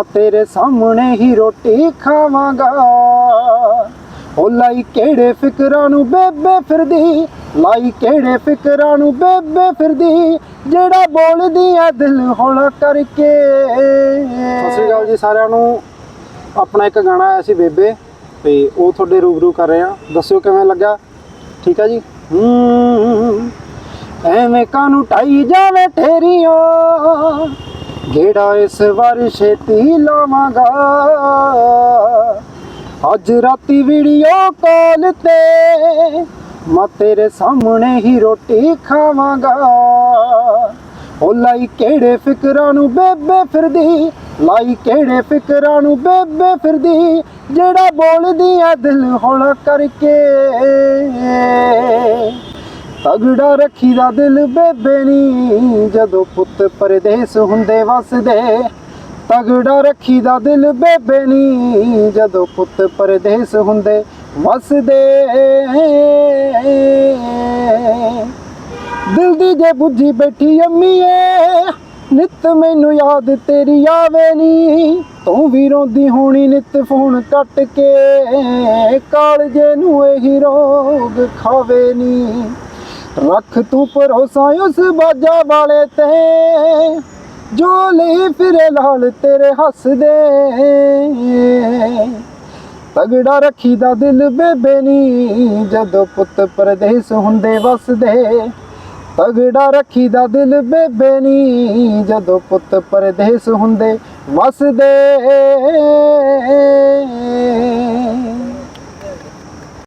ਮੈਂ ਤੇਰੇ ਸਾਹਮਣੇ ਹੀ ਰੋਟੀ ਖਾਵਾਂਗਾ। ਉਹ ਲਾਈ ਕਿਹੜੇ ਫਿਕਰਾਂ ਨੂੰ ਬੇਬੇ ਫਿਰਦੀ, ਲਾਈ ਕਿਹੜੇ ਫਿਕਰਾਂ ਨੂੰ ਬੇਬੇ ਫਿਰਦੀ, ਜਿਹੜਾ ਬੋਲਦੀ ਆ ਦਿਲ ਹੌਲਾ ਕਰਕੇ। ਸਤਿ ਸ਼੍ਰੀ ਅਕਾਲ ਜੀ ਸਾਰਿਆਂ ਨੂੰ। ਆਪਣਾ ਇੱਕ ਗਾਣਾ ਆਇਆ ਸੀ ਬੇਬੇ, ਤੇ ਉਹ ਤੁਹਾਡੇ ਰੂਬਰੂ ਕਰ ਰਹੇ ਆ ਦੱਸਿਓ ਕਿਵੇਂ ਲੱਗਾ? ਠੀਕ ਆ ਜੀ? ਹੂੰ, ਐਵੇਂ ਕਾਨੂੰ ਟਾਈ ਜਾਵੇ ਠੇਰੀਆਂ ਗੇੜਾ ਇਸ ਵਾਰ ਛੇਤੀ ਲਾਵਾਂਗਾ। ਅੱਜ ਰਾਤੀ ਵੀਡੀਓ ਕਾਲ ਤੇ ਮੈਂ ਤੇਰੇ ਸਾਹਮਣੇ ਹੀ ਰੋਟੀ ਖਾਵਾਂਗਾ। ਉਹ ਲਾਈ ਕਿਹੜੇ ਫਿਕਰਾਂ ਨੂੰ ਬੇਬੇ ਫਿਰਦੀ, ਲਾਈ ਕਿਹੜੇ ਫਿਕਰਾਂ ਨੂੰ ਬੇਬੇ ਫਿਰਦੀ, ਜਿਹੜਾ ਬੋਲਦੀ ਆ ਦਿਲ ਹੌਲਾ ਕਰਕੇ। ਤਗੜਾ ਰੱਖੀਦਾ ਦਿਲ ਬੇਬੇ ਨੀ। ਜਦੋਂ ਪੁੱਤ ਪਰਦੇਸ ਹੁੰਦੇ ਵਸਦੇ, ਤਗੜਾ ਰੱਖੀਦਾ ਦਿਲ ਬੇਬੇ ਨੀ। ਜਦੋਂ ਪੁੱਤ ਪਰਦੇਸ ਹੁੰਦੇ ਵਸਦੇ, ਦਿਲ ਦੀ ਜੇ ਬੁੱਝੀ ਬੈਠੀ ਅੰਮੀਏ, ਨਿਤ ਮੈਨੂੰ ਯਾਦ ਤੇਰੀ ਆਵੇ ਨੀ। ਤੂੰ ਵੀ ਰੋਂਦੀ ਹੋਣੀ ਨਿਤ ਫੋਨ ਕੱਟ ਕੇ, ਕਾਲਜੇ ਨੂੰ ਇਹੀ ਰੋਗ ਖਾਵੇ ਨੀ। ਰੱਖ ਤੂੰ ਭਰੋਸਾ ਉਸ ਬਾਜਾ ਵਾਲੇ ਤੇ, ਜੋ ਲਈ ਫਿਰੇ ਲਾਲ ਤੇਰੇ ਹੱਸਦੇ। ਤਗੜਾ ਰੱਖੀ ਦਾ ਦਿਲ ਬੇਬੇ ਨੀ, ਜਦੋਂ ਪੁੱਤ ਪਰਦੇਸ ਹੁੰਦੇ ਵਸਦੇ। ਤਗੜਾ ਰੱਖੀ ਦਾ ਦਿਲ ਬੇਬੇ ਨੀ, ਜਦੋਂ ਪੁੱਤ ਪਰਦੇਸ ਹੁੰਦੇ ਵਸਦੇ।